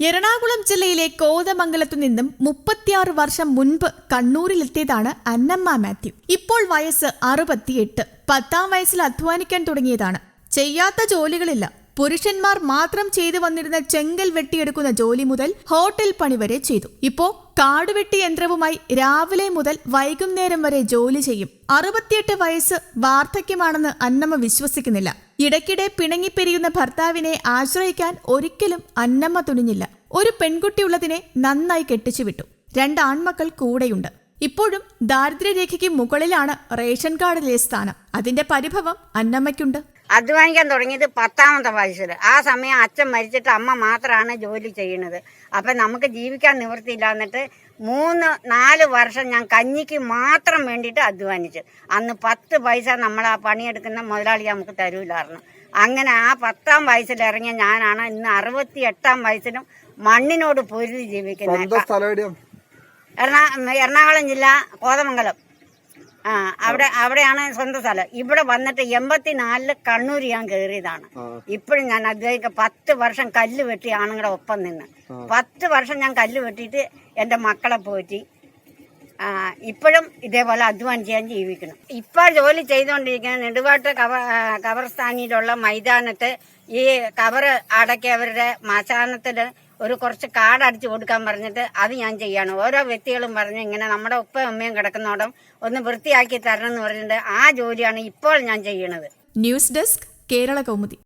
എറണാകുളം ജില്ലയിലെ കോതമംഗലത്തു നിന്നും മുപ്പത്തിയാറ് വർഷം മുൻപ് കണ്ണൂരിലെത്തിയതാണ് അന്നമ്മ മാത്യു. ഇപ്പോൾ വയസ്സ് അറുപത്തിയെട്ട്. പത്താം വയസ്സിൽ അധ്വാനിക്കാൻ തുടങ്ങിയതാണ്. ചെയ്യാത്ത ജോലികളില്ല. പുരുഷന്മാർ മാത്രം ചെയ്തു വന്നിരുന്ന ചെങ്കൽ വെട്ടിയെടുക്കുന്ന ജോലി മുതൽ ഹോട്ടൽ പണി വരെ ചെയ്തു. ഇപ്പോ കാടുവെട്ടി യന്ത്രവുമായി രാവിലെ മുതൽ വൈകുന്നേരം വരെ ജോലി ചെയ്യും. അറുപത്തിയെട്ട് വയസ്സ് വാർദ്ധക്യമാണെന്ന് അന്നമ്മ വിശ്വസിക്കുന്നില്ല. ഇടയ്ക്കിടെ പിണങ്ങിപ്പെരിയുന്ന ഭർത്താവിനെ ആശ്രയിക്കാൻ ഒരിക്കലും അന്നമ്മ തുനിഞ്ഞില്ല. ഒരു പെൺകുട്ടിയുള്ളതിനെ നന്നായി കെട്ടിച്ചു വിട്ടു രണ്ട് ആൺമക്കൾ കൂടെയുണ്ട്. ഇപ്പോഴും ദാരിദ്ര്യരേഖയ്ക്ക് മുകളിലാണ് റേഷൻ കാർഡിലെ സ്ഥാനം. അതിന്റെ പരിഭവം അന്നമ്മയ്ക്കുണ്ട്. അധ്വാനിക്കാൻ തുടങ്ങിയത് പത്താമത്തെ വയസ്സിൽ ആ സമയം അച്ഛൻ മരിച്ചിട്ട് അമ്മ മാത്രമാണ് ജോലി ചെയ്യുന്നത്. അപ്പം നമുക്ക് ജീവിക്കാൻ നിവൃത്തിയില്ല എന്നിട്ട് മൂന്ന് നാല് വർഷം ഞാൻ കഞ്ഞിക്ക് മാത്രം വേണ്ടിയിട്ട് അധ്വാനിച്ചു. അന്ന് പത്ത് പൈസ നമ്മൾ ആ പണിയെടുക്കുന്ന മുതലാളി നമുക്ക് തരൂലായിരുന്നു. അങ്ങനെ ആ പത്താം വയസ്സിൽ ഇറങ്ങിയ ഞാനാണ് ഇന്ന് അറുപത്തി എട്ടാം വയസ്സിലും മണ്ണിനോട് പൊരുതി ജീവിക്കുന്നത്. എറണാകുളം ജില്ല കോതമംഗലം. ആ അവിടെ അവിടെയാണ് സ്വന്തം സ്ഥലം. ഇവിടെ വന്നിട്ട് എൺപത്തിനാലിൽ കണ്ണൂർ ഞാൻ കയറിയതാണ്. ഇപ്പോഴും ഞാൻ അദ്ദേഹം പത്ത് വർഷം കല്ല് വെട്ടി ആണുങ്ങളുടെ ഒപ്പം നിന്ന്. പത്ത് വർഷം ഞാൻ കല്ല് വെട്ടിയിട്ട് എന്റെ മക്കളെ പോറ്റി. ആ, ഇപ്പോഴും ഇതേപോലെ അധ്വാനിച്ച് ചെയ്യാൻ ജീവിക്കണം ഇപ്പോൾ ജോലി ചെയ്തുകൊണ്ടിരിക്കുന്ന നെടുവാട്ട് കവ കവർസ്ഥാനിയിലുള്ള മൈതാനത്ത് ഈ കവർ അടക്കിയവരുടെ മശാനത്തിൽ ഒരു കുറച്ച് കാർഡ് അടിച്ചു കൊടുക്കാൻ പറഞ്ഞിട്ട് അത് ഞാൻ ചെയ്യാണ്. ഓരോ വ്യക്തികളും പറഞ്ഞ് ഇങ്ങനെ നമ്മുടെ ഉപ്പയും അമ്മയും കിടക്കുന്നോടം ഒന്ന് വൃത്തിയാക്കി തരണം എന്ന് പറഞ്ഞിട്ട് ആ ജോലിയാണ് ഇപ്പോൾ ഞാൻ ചെയ്യണത് ന്യൂസ് ഡെസ്ക് കേരള കൗമുദി.